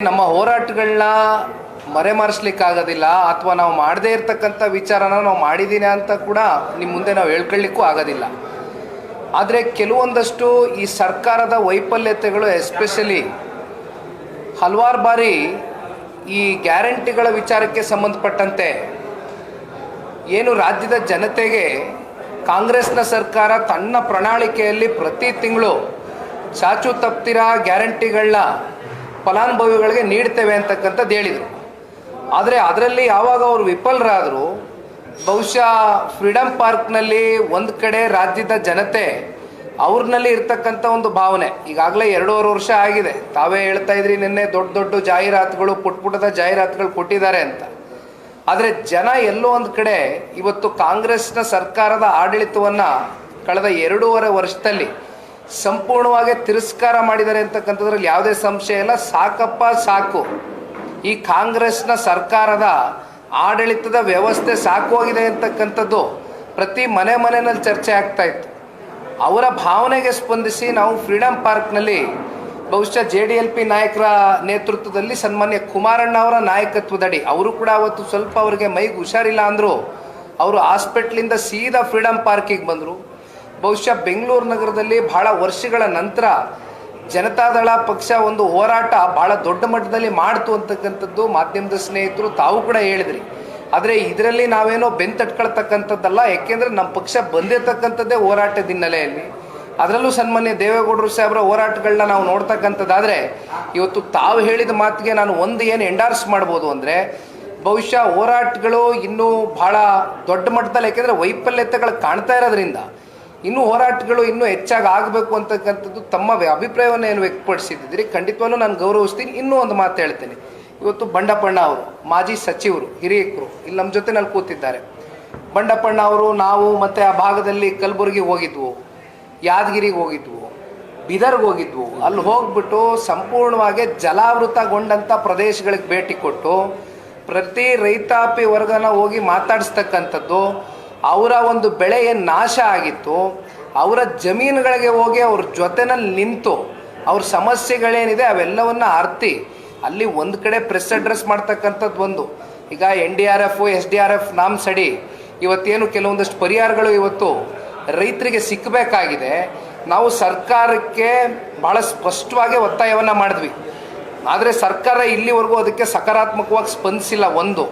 ನಮ್ಮ ಹೋರಾಟಗಳನ್ನ ಮರೆಮಾರಿಸ್ಲಿಕ್ಕಾಗೋದಿಲ್ಲ ಅಥವಾ ನಾವು ಮಾಡದೇ ಇರ್ತಕ್ಕಂಥ ವಿಚಾರನ ನಾವು ಮಾಡಿದ್ದೀನಿ ಅಂತ ಕೂಡ ನಿಮ್ಮ ಮುಂದೆ ನಾವು ಹೇಳ್ಕೊಳ್ಳಿಕ್ಕೂ ಆಗೋದಿಲ್ಲ. ಆದರೆ ಕೆಲವೊಂದಷ್ಟು ಈ ಸರ್ಕಾರದ ವೈಫಲ್ಯತೆಗಳು ಎಸ್ಪೆಷಲಿ ಹಲವಾರು ಬಾರಿ ಈ ಗ್ಯಾರಂಟಿಗಳ ವಿಚಾರಕ್ಕೆ ಸಂಬಂಧಪಟ್ಟಂತೆ ಏನು ರಾಜ್ಯದ ಜನತೆಗೆ ಕಾಂಗ್ರೆಸ್ನ ಸರ್ಕಾರ ತನ್ನ ಪ್ರಣಾಳಿಕೆಯಲ್ಲಿ ಪ್ರತಿ ತಿಂಗಳು ಚಾಚು ತಪ್ತಿರ ಗ್ಯಾರಂಟಿಗಳನ್ನ ಫಲಾನುಭವಿಗಳಿಗೆ ನೀಡ್ತೇವೆ ಅಂತಕ್ಕಂಥದ್ದು ಹೇಳಿದರು. ಆದರೆ ಅದರಲ್ಲಿ ಯಾವಾಗ ಅವರು ವಿಫಲರಾದರು, ಬಹುಶಃ ಫ್ರೀಡಮ್ ಪಾರ್ಕ್ನಲ್ಲಿ ಒಂದು ಕಡೆ ರಾಜ್ಯದ ಜನತೆ ಅವ್ರನ್ನಲ್ಲಿ ಇರ್ತಕ್ಕಂಥ ಒಂದು ಭಾವನೆ. ಈಗಾಗಲೇ ಎರಡೂವರೆ ವರ್ಷ ಆಗಿದೆ. ತಾವೇ ಹೇಳ್ತಾ ಇದ್ರಿ ನಿನ್ನೆ ದೊಡ್ಡ ದೊಡ್ಡ ಜಾಹೀರಾತುಗಳು ಪುಟ್ ಪುಟದ ಜಾಹೀರಾತುಗಳು ಕೊಟ್ಟಿದ್ದಾರೆ ಅಂತ. ಆದರೆ ಜನ ಎಲ್ಲೋ ಒಂದು ಕಡೆ ಇವತ್ತು ಕಾಂಗ್ರೆಸ್ನ ಸರ್ಕಾರದ ಆಡಳಿತವನ್ನು ಕಳೆದ ಎರಡೂವರೆ ವರ್ಷದಲ್ಲಿ ಸಂಪೂರ್ಣವಾಗಿ ತಿರಸ್ಕಾರ ಮಾಡಿದ್ದಾರೆ ಅಂತಕ್ಕಂಥದ್ರಲ್ಲಿ ಯಾವುದೇ ಸಂಶಯ ಇಲ್ಲ. ಸಾಕಪ್ಪ, ಸಾಕು. ಈ ಕಾಂಗ್ರೆಸ್ನ ಸರ್ಕಾರದ ಆಡಳಿತದ ವ್ಯವಸ್ಥೆ ಸಾಕು ಆಗಿದೆ ಅಂತಕ್ಕಂಥದ್ದು ಪ್ರತಿ ಮನೆ ಮನೆಯಲ್ಲಿ ಚರ್ಚೆ ಆಗ್ತಾ ಇತ್ತು. ಅವರ ಭಾವನೆಗೆ ಸ್ಪಂದಿಸಿ ನಾವು ಫ್ರೀಡಮ್ ಪಾರ್ಕ್ನಲ್ಲಿ ಬಹುಶಃ ಜೆ ಡಿ ಎಲ್ ಪಿ ನಾಯಕರ ನೇತೃತ್ವದಲ್ಲಿ ಸನ್ಮಾನ್ಯ ಕುಮಾರಣ್ಣ ಅವರ ನಾಯಕತ್ವದಡಿ, ಅವರು ಕೂಡ ಅವತ್ತು ಸ್ವಲ್ಪ ಅವರಿಗೆ ಮೈಗೆ ಹುಷಾರಿಲ್ಲ ಅಂದರು, ಅವರು ಹಾಸ್ಪಿಟ್ಲಿಂದ ಸೀದಾ ಫ್ರೀಡಮ್ ಪಾರ್ಕಿಗೆ ಬಂದರು. ಬಹುಶಃ ಬೆಂಗಳೂರು ನಗರದಲ್ಲಿ ಬಹಳ ವರ್ಷಗಳ ನಂತರ ಜನತಾದಳ ಪಕ್ಷ ಒಂದು ಹೋರಾಟ ಬಹಳ ದೊಡ್ಡ ಮಟ್ಟದಲ್ಲಿ ಮಾಡ್ತು ಅಂತಕ್ಕಂಥದ್ದು ಮಾಧ್ಯಮದ ಸ್ನೇಹಿತರು ತಾವು ಕೂಡ ಹೇಳಿದ್ರಿ. ಆದರೆ ಇದರಲ್ಲಿ ನಾವೇನೋ ಬೆಂತಟ್ಕೊಳ್ತಕ್ಕಂಥದ್ದಲ್ಲ ಯಾಕೆಂದರೆ ನಮ್ಮ ಪಕ್ಷ ಬಂದಿರತಕ್ಕಂಥದ್ದೇ ಹೋರಾಟದ ಹಿನ್ನೆಲೆಯಲ್ಲಿ. ಅದರಲ್ಲೂ ಸನ್ಮಾನ್ಯ ದೇವೇಗೌಡರು ಸಾಹೇಬರ ಹೋರಾಟಗಳನ್ನ ನಾವು ನೋಡ್ತಕ್ಕಂಥದ್ದಾದರೆ, ಇವತ್ತು ತಾವು ಹೇಳಿದ ಮಾತಿಗೆ ನಾನು ಒಂದು ಏನು ಎಂಡಾರ್ಸ್ ಮಾಡ್ಬೋದು ಅಂದರೆ, ಬಹುಶಃ ಹೋರಾಟಗಳು ಇನ್ನೂ ಭಾಳ ದೊಡ್ಡ ಮಟ್ಟದಲ್ಲಿ, ಯಾಕೆಂದರೆ ವೈಫಲ್ಯತೆಗಳು ಕಾಣ್ತಾ ಇರೋದ್ರಿಂದ ಇನ್ನೂ ಹೋರಾಟಗಳು ಇನ್ನೂ ಹೆಚ್ಚಾಗಿ ಆಗಬೇಕು ಅಂತಕ್ಕಂಥದ್ದು ತಮ್ಮ ಅಭಿಪ್ರಾಯವನ್ನು ಏನು ವ್ಯಕ್ತಪಡಿಸಿದ್ದೀರಿ ಖಂಡಿತವಾಗ್ಲೂ ನಾನು ಗೌರವಿಸ್ತೀನಿ. ಇನ್ನೂ ಒಂದು ಮಾತು ಹೇಳ್ತೀನಿ. ಇವತ್ತು ಬಂಡಪ್ಪಣ್ಣ ಅವರು, ಮಾಜಿ ಸಚಿವರು, ಹಿರಿಯಕರು, ಇಲ್ಲಿ ನಮ್ಮ ಜೊತೆ ನಾನು ಕೂತಿದ್ದಾರೆ. ಬಂಡಪ್ಪಣ್ಣ ಅವರು, ನಾವು ಮತ್ತು ಆ ಭಾಗದಲ್ಲಿ ಕಲಬುರಗಿ ಹೋಗಿದ್ವು, ಯಾದಗಿರಿಗೆ ಹೋಗಿದ್ವು, ಬೀದರ್ಗೆ ಹೋಗಿದ್ವು. ಅಲ್ಲಿ ಹೋಗ್ಬಿಟ್ಟು ಸಂಪೂರ್ಣವಾಗಿ ಜಲಾವೃತಗೊಂಡಂಥ ಪ್ರದೇಶಗಳಿಗೆ ಭೇಟಿ ಕೊಟ್ಟು ಪ್ರತಿ ರೈತಾಪಿ ವರ್ಗನ ಹೋಗಿ ಮಾತಾಡಿಸ್ತಕ್ಕಂಥದ್ದು ಅವರ ಒಂದು ಬೆಳೆ ಏನು ನಾಶ ಆಗಿತ್ತು, ಅವರ ಜಮೀನುಗಳಿಗೆ ಹೋಗಿ ಅವ್ರ ಜೊತೆನಲ್ಲಿ ನಿಂತು ಅವ್ರ ಸಮಸ್ಯೆಗಳೇನಿದೆ ಅವೆಲ್ಲವನ್ನ ಅರ್ತಿ ಅಲ್ಲಿ ಒಂದು ಕಡೆ ಪ್ರೆಸ್ ಅಡ್ರೆಸ್ ಮಾಡ್ತಕ್ಕಂಥದ್ದು ಒಂದು. ಈಗ N D R F S D R F ನಾಮ್ ಸಡಿ ಇವತ್ತೇನು ಕೆಲವೊಂದಷ್ಟು ಪರಿಹಾರಗಳು ಇವತ್ತು ರೈತರಿಗೆ ಸಿಕ್ಕಬೇಕಾಗಿದೆ ನಾವು ಸರ್ಕಾರಕ್ಕೆ ಭಾಳ ಸ್ಪಷ್ಟವಾಗಿ ಒತ್ತಾಯವನ್ನು ಮಾಡಿದ್ವಿ. ಆದರೆ ಸರ್ಕಾರ ಇಲ್ಲಿವರೆಗೂ ಅದಕ್ಕೆ ಸಕಾರಾತ್ಮಕವಾಗಿ ಸ್ಪಂದಿಸಿಲ್ಲ ಒಂದು.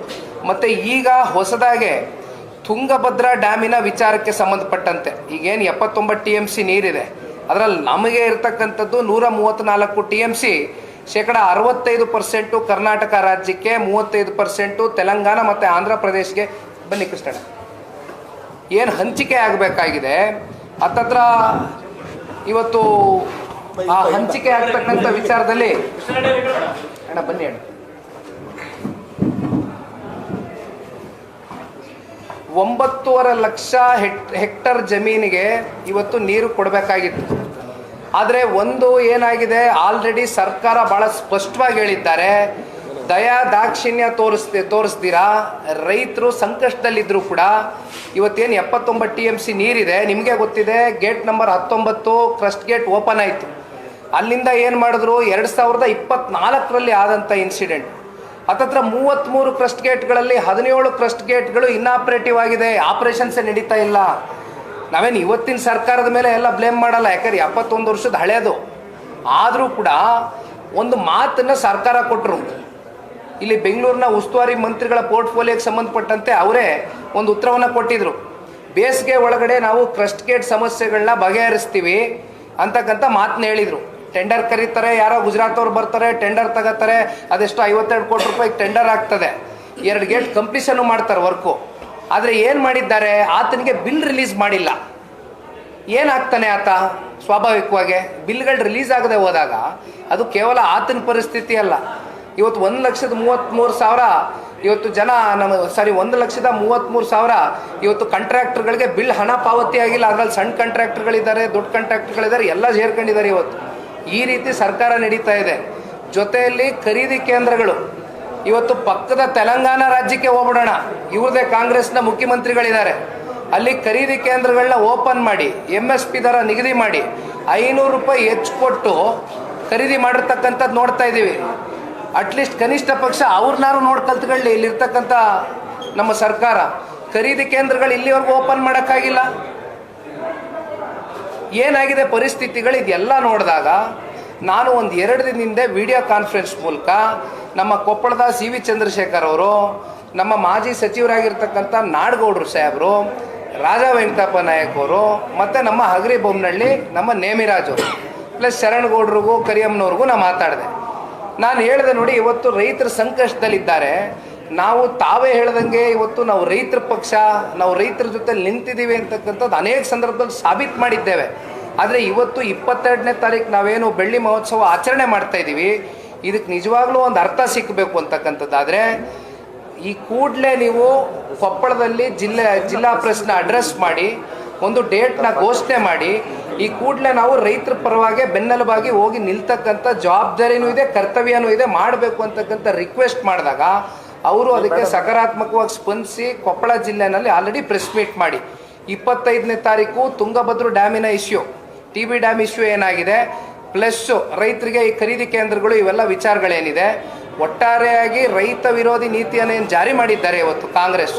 ಮತ್ತು ಈಗ ಹೊಸದಾಗೆ ತುಂಗಭದ್ರಾ ಡ್ಯಾಮಿನ ವಿಚಾರಕ್ಕೆ ಸಂಬಂಧಪಟ್ಟಂತೆ. ಈಗೇನು ಎಪ್ಪತ್ತೊಂಬತ್ತು ಟಿ ಎಂ ಸಿ ನೀರಿದೆ. ಅದರಲ್ಲಿ ನಮಗೆ ಇರತಕ್ಕಂಥದ್ದು ನೂರ ಮೂವತ್ತ್ನಾಲ್ಕು ಟಿ ಎಂ ಸಿ, ಶೇಕಡ ಅರವತ್ತೈದು ಪರ್ಸೆಂಟು ಕರ್ನಾಟಕ ರಾಜ್ಯಕ್ಕೆ, ಮೂವತ್ತೈದು ಪರ್ಸೆಂಟು ತೆಲಂಗಾಣ ಮತ್ತು ಆಂಧ್ರ ಪ್ರದೇಶ್ಗೆ. ಬನ್ನಿ ಕೃಷ್ಣ ಏನು ಹಂಚಿಕೆ ಆಗಬೇಕಾಗಿದೆ? ಹತ್ತತ್ರ ಇವತ್ತು ಆ ಹಂಚಿಕೆ ಆಗ್ತಕ್ಕಂಥ ವಿಚಾರದಲ್ಲಿ ಅಣ್ಣ ಬನ್ನಿ ಅಣ್ಣ. ಒಂಬತ್ತೂವರೆ ಲಕ್ಷ ಹೆಟ್ ಹೆಕ್ಟರ್ ಜಮೀನಿಗೆ ಇವತ್ತು ನೀರು ಕೊಡಬೇಕಾಗಿತ್ತು. ಆದರೆ ಒಂದು ಏನಾಗಿದೆ, ಆಲ್ರೆಡಿ ಸರ್ಕಾರ ಭಾಳ ಸ್ಪಷ್ಟವಾಗಿ ಹೇಳಿದ್ದಾರೆ ದಯಾ ದಾಕ್ಷಿಣ್ಯ ತೋರಿಸ್ತಿ, ತೋರಿಸ್ತೀರಾ? ರೈತರು ಸಂಕಷ್ಟದಲ್ಲಿದ್ದರೂ ಕೂಡ ಇವತ್ತೇನು ಎಪ್ಪತ್ತೊಂಬತ್ತು ಟಿ ಎಂ ಸಿ ನೀರಿದೆ, ನಿಮಗೆ ಗೊತ್ತಿದೆ, ಗೇಟ್ ನಂಬರ್ ಹತ್ತೊಂಬತ್ತು, ಕ್ರಸ್ಟ್ ಗೇಟ್ ಓಪನ್ ಆಯಿತು. ಅಲ್ಲಿಂದ ಏನು ಮಾಡಿದ್ರು, ಎರಡು ಸಾವಿರದ ಇಪ್ಪತ್ನಾಲ್ಕರಲ್ಲಿ ಆದಂಥ ಇನ್ಸಿಡೆಂಟ್ ಹತ್ತತ್ರ ಮೂವತ್ತ್ಮೂರು ಕ್ರಸ್ಟ್ ಗೇಟ್ಗಳಲ್ಲಿ ಹದಿನೇಳು ಕ್ರಸ್ಟ್ ಗೇಟ್ಗಳು ಇನ್ನಾಪರೇಟಿವ್ ಆಗಿದೆ. ಆಪರೇಷನ್ಸೇ ನಡೀತಾ ಇಲ್ಲ. ನಾವೇನು ಇವತ್ತಿನ ಸರ್ಕಾರದ ಮೇಲೆ ಎಲ್ಲ ಬ್ಲೇಮ್ ಮಾಡಲ್ಲ. ಯಾಕಂದ್ರೆ ಎಪ್ಪತ್ತೊಂದು ವರ್ಷದ ಹಳೆಯದು ಆದರೂ ಕೂಡ ಒಂದು ಮಾತನ್ನು ಸರ್ಕಾರ ಕೊಟ್ಟರು ಇಲ್ಲಿ ಬೆಂಗಳೂರಿನ ಉಸ್ತುವಾರಿ ಮಂತ್ರಿಗಳ ಪೋರ್ಟ್ಫೋಲಿಯೋಗೆ ಸಂಬಂಧಪಟ್ಟಂತೆ ಅವರೇ ಒಂದು ಉತ್ತರವನ್ನು ಕೊಟ್ಟಿದ್ರು. ಬೇಸಿಗೆ ಒಳಗಡೆ ನಾವು ಕ್ರಸ್ಟ್ ಗೇಟ್ ಸಮಸ್ಯೆಗಳನ್ನ ಬಗೆಹರಿಸ್ತೀವಿ ಅಂತಕ್ಕಂಥ ಮಾತನ್ನ ಹೇಳಿದರು. ಟೆಂಡರ್ ಕರೀತಾರೆ, ಯಾರೋ ಗುಜರಾತ್ ಅವ್ರು ಬರ್ತಾರೆ ಟೆಂಡರ್ ತಗೋತಾರೆ, ಅದೆಷ್ಟು ಐವತ್ತೆರಡು ಕೋಟಿ ರೂಪಾಯಿ ಟೆಂಡರ್ ಆಗ್ತದೆ. ಎರಡು ಗೇಟ್ ಕಂಪ್ಲೀಷನ್ ಮಾಡ್ತಾರೆ ವರ್ಕು ಆದರೆ ಏನು ಮಾಡಿದ್ದಾರೆ? ಆತನಿಗೆ ಬಿಲ್ ರಿಲೀಸ್ ಮಾಡಿಲ್ಲ. ಏನಾಗ್ತಾನೆ ಆತ? ಸ್ವಾಭಾವಿಕವಾಗಿ ಬಿಲ್ಗಳು ರಿಲೀಸ್ ಆಗದೆ ಹೋದಾಗ ಅದು ಕೇವಲ ಆತನ ಪರಿಸ್ಥಿತಿ ಅಲ್ಲ. ಇವತ್ತು ಒಂದು ಲಕ್ಷದ ಮೂವತ್ತ್ಮೂರು ಸಾವಿರ, ಇವತ್ತು ಜನ ನಮ್ಮ ಸಾರಿ ಒಂದು ಲಕ್ಷದ ಮೂವತ್ತ್ಮೂರು ಸಾವಿರ ಇವತ್ತು ಕಾಂಟ್ರಾಕ್ಟರ್ಗಳಿಗೆ ಬಿಲ್ ಹಣ ಪಾವತಿ ಆಗಿಲ್ಲ. ಅದರಲ್ಲಿ ಸಣ್ಣ ಕಾಂಟ್ರಾಕ್ಟರ್ಗಳಿದ್ದಾರೆ ದೊಡ್ಡ ಕಾಂಟ್ರಾಕ್ಟರ್ಗಳಿದ್ದಾರೆ ಎಲ್ಲ ಸೇರ್ಕೊಂಡಿದ್ದಾರೆ ಇವತ್ತು. ಈ ರೀತಿ ಸರ್ಕಾರ ನಡೀತಾ ಇದೆ. ಜೊತೆಯಲ್ಲಿ ಖರೀದಿ ಕೇಂದ್ರಗಳು. ಇವತ್ತು ಪಕ್ಕದ ತೆಲಂಗಾಣ ರಾಜ್ಯಕ್ಕೆ ಹೋಗ್ಬಿಡೋಣ. ಇವ್ರದೇ ಕಾಂಗ್ರೆಸ್ನ ಮುಖ್ಯಮಂತ್ರಿಗಳಿದ್ದಾರೆ. ಅಲ್ಲಿ ಖರೀದಿ ಕೇಂದ್ರಗಳನ್ನ ಓಪನ್ ಮಾಡಿ ಎಂ ಎಸ್ ಪಿ ದರ ನಿಗದಿ ಮಾಡಿ, ಐನೂರು ರೂಪಾಯಿ ಹೆಚ್ಚು ಕೊಟ್ಟು ಖರೀದಿ ಮಾಡಿರ್ತಕ್ಕಂಥದ್ದು ನೋಡ್ತಾ ಇದ್ದೀವಿ. ಅಟ್ಲೀಸ್ಟ್ ಕನಿಷ್ಠ ಪಕ್ಷ ಅವ್ರನ್ನಾರು ನೋಡಿ ಕಲ್ತ್ಕೊಳ್ಳಿ ಇಲ್ಲಿರ್ತಕ್ಕಂಥ ನಮ್ಮ ಸರ್ಕಾರ. ಖರೀದಿ ಕೇಂದ್ರಗಳು ಇಲ್ಲಿವರೆಗೂ ಓಪನ್ ಮಾಡೋಕ್ಕಾಗಿಲ್ಲ. ಏನಾಗಿದೆ ಪರಿಸ್ಥಿತಿಗಳು ಇದೆಲ್ಲ ನೋಡಿದಾಗ, ನಾನು ಒಂದು ಎರಡು ದಿನದಿಂದ ವಿಡಿಯೋ ಕಾನ್ಫರೆನ್ಸ್ ಮೂಲಕ ನಮ್ಮ ಕೊಪ್ಪಳದ ಸಿ ವಿ ಚಂದ್ರಶೇಖರ್ ಅವರು, ನಮ್ಮ ಮಾಜಿ ಸಚಿವರಾಗಿರ್ತಕ್ಕಂಥ ನಾಡಗೌಡರು ಸಾಹೇಬರು, ರಾಜಾ ವೆಂಕಟಪ್ಪ ನಾಯಕ್ ಅವರು, ಮತ್ತು ನಮ್ಮ ಹಗರಿ ಬೊಮ್ಮನಹಳ್ಳಿ ನಮ್ಮ ನೇಮಿರಾಜು ಪ್ಲಸ್ ಶರಣಗೌಡ್ರಿಗೂ, ಕರಿಯಮ್ಮನವ್ರಿಗೂ ನಾನು ಮಾತಾಡಿದೆ. ನಾನು ಹೇಳಿದೆ ನೋಡಿ, ಇವತ್ತು ರೈತರು ಸಂಕಷ್ಟದಲ್ಲಿದ್ದಾರೆ. ನಾವು ತಾವೇ ಹೇಳ್ದಂಗೆ ಇವತ್ತು ನಾವು ರೈತರ ಪಕ್ಷ, ನಾವು ರೈತರ ಜೊತೆ ನಿಂತಿದ್ದೀವಿ ಅಂತಕ್ಕಂಥದ್ದು ಅನೇಕ ಸಂದರ್ಭದಲ್ಲಿ ಸಾಬೀತು ಮಾಡಿದ್ದೇವೆ. ಆದರೆ ಇವತ್ತು ಇಪ್ಪತ್ತೆರಡನೇ ತಾರೀಕು ನಾವೇನು ಬೆಳ್ಳಿ ಮಹೋತ್ಸವ ಆಚರಣೆ ಮಾಡ್ತಾ ಇದ್ದೀವಿ. ಇದಕ್ಕೆ ನಿಜವಾಗ್ಲೂ ಒಂದು ಅರ್ಥ ಸಿಕ್ಕಬೇಕು ಅಂತಕ್ಕಂಥದ್ದಾದರೆ, ಈ ಕೂಡಲೇ ನೀವು ಕೊಪ್ಪಳದಲ್ಲಿ ಜಿಲ್ಲೆ, ಜಿಲ್ಲಾ ಪ್ರೆಸ್ನ ಅಡ್ರೆಸ್ ಮಾಡಿ, ಒಂದು ಡೇಟ್ನ ಘೋಷಣೆ ಮಾಡಿ, ಈ ಕೂಡಲೇ ನಾವು ರೈತರ ಪರವಾಗಿ ಬೆನ್ನೆಲುಬಾಗಿ ಹೋಗಿ ನಿಲ್ತಕ್ಕಂಥ ಜವಾಬ್ದಾರಿನೂ ಇದೆ, ಕರ್ತವ್ಯನೂ ಇದೆ, ಮಾಡಬೇಕು ಅಂತಕ್ಕಂಥ ರಿಕ್ವೆಸ್ಟ್ ಮಾಡಿದಾಗ ಅವರು ಅದಕ್ಕೆ ಸಕಾರಾತ್ಮಕವಾಗಿ ಸ್ಪಂದಿಸಿ ಕೊಪ್ಪಳ ಜಿಲ್ಲೆನಲ್ಲಿ ಆಲ್ರೆಡಿ ಪ್ರೆಸ್ ಮೀಟ್ ಮಾಡಿ. ಇಪ್ಪತ್ತೈದನೇ ತಾರೀಕು Tungabhadra ಡ್ಯಾಮಿನ issue T B dam issue ಏನಾಗಿದೆ? ಪ್ಲಸ್ಸು ರೈತರಿಗೆ ಈ ಖರೀದಿ ಕೇಂದ್ರಗಳು ಇವೆಲ್ಲ ವಿಚಾರಗಳೇನಿದೆ? ಒಟ್ಟಾರೆಯಾಗಿ ರೈತ ವಿರೋಧಿ ನೀತಿಯನ್ನು ಏನು ಜಾರಿ ಮಾಡಿದ್ದಾರೆ ಇವತ್ತು ಕಾಂಗ್ರೆಸ್?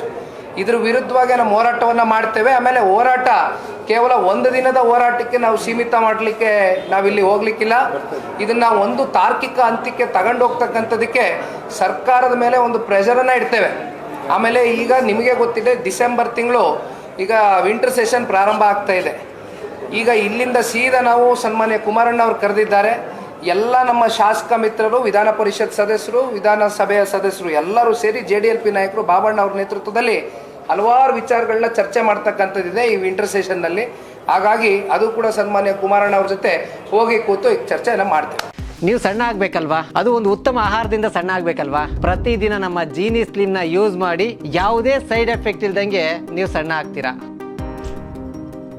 ಇದ್ರ ವಿರುದ್ಧವಾಗಿ ನಾವು ಹೋರಾಟವನ್ನು ಮಾಡ್ತೇವೆ. ಆಮೇಲೆ ಹೋರಾಟ ಕೇವಲ ಒಂದು ದಿನದ ಹೋರಾಟಕ್ಕೆ ನಾವು ಸೀಮಿತ ಮಾಡಲಿಕ್ಕೆ ನಾವಿಲ್ಲಿ ಹೋಗ್ಲಿಕ್ಕಿಲ್ಲ. ಇದನ್ನ ಒಂದು ತಾರ್ಕಿಕ ಅಂತ್ಯಕ್ಕೆ ತಗೊಂಡು ಹೋಗ್ತಕ್ಕಂಥದ್ದಕ್ಕೆ ಸರ್ಕಾರದ ಮೇಲೆ ಒಂದು ಪ್ರೆಷರನ್ನು ಇಡ್ತೇವೆ. ಆಮೇಲೆ ಈಗ ನಿಮಗೆ ಗೊತ್ತಿದೆ, ಡಿಸೆಂಬರ್ ತಿಂಗಳು ಈಗ ವಿಂಟರ್ ಸೆಷನ್ ಪ್ರಾರಂಭ ಆಗ್ತಾ ಇದೆ. ಈಗ ಇಲ್ಲಿಂದ ಸೀದಾ ನಾವು ಸನ್ಮಾನ್ಯ ಕುಮಾರಣ್ಣ ಅವರು ಕರೆದಿದ್ದಾರೆ. ಎಲ್ಲ ನಮ್ಮ ಶಾಸಕ ಮಿತ್ರರು, ವಿಧಾನ ಪರಿಷತ್ ಸದಸ್ಯರು ವಿಧಾನಸಭೆಯ ಸದಸ್ಯರು ಎಲ್ಲರೂ ಸೇರಿ ಜೆ ಡಿ ಎಲ್ ಪಿ ನಾಯಕರು ಬಾಬಣ್ಣ ಅವ್ರ ನೇತೃತ್ವದಲ್ಲಿ ಹಲವಾರು ವಿಚಾರಗಳನ್ನ ಚರ್ಚೆ ಮಾಡ್ತಕ್ಕಂಥದ್ದಿದೆ ಈ ವಿಂಟರ್ ಸೆಷನ್ನಲ್ಲಿ ಹಾಗಾಗಿ ಅದು ಕೂಡ ಸನ್ಮಾನ್ಯ ಕುಮಾರಣ್ಣ ಅವ್ರ ಜೊತೆ ಹೋಗಿ ಕೂತು ಈ ಚರ್ಚೆಯನ್ನು ಮಾಡ್ತೇವೆ. ನೀವು ಸಣ್ಣ ಆಗ್ಬೇಕಲ್ವಾ? ಅದು ಒಂದು ಉತ್ತಮ ಆಹಾರದಿಂದ ಸಣ್ಣ ಆಗ್ಬೇಕಲ್ವಾ? ಪ್ರತಿದಿನ ನಮ್ಮ ಜೀನಿ ನ ಯೂಸ್ ಮಾಡಿ ಯಾವುದೇ ಸೈಡ್ ಎಫೆಕ್ಟ್ ಇಲ್ದಂಗೆ ನೀವು ಸಣ್ಣ ಆಗ್ತೀರಾ?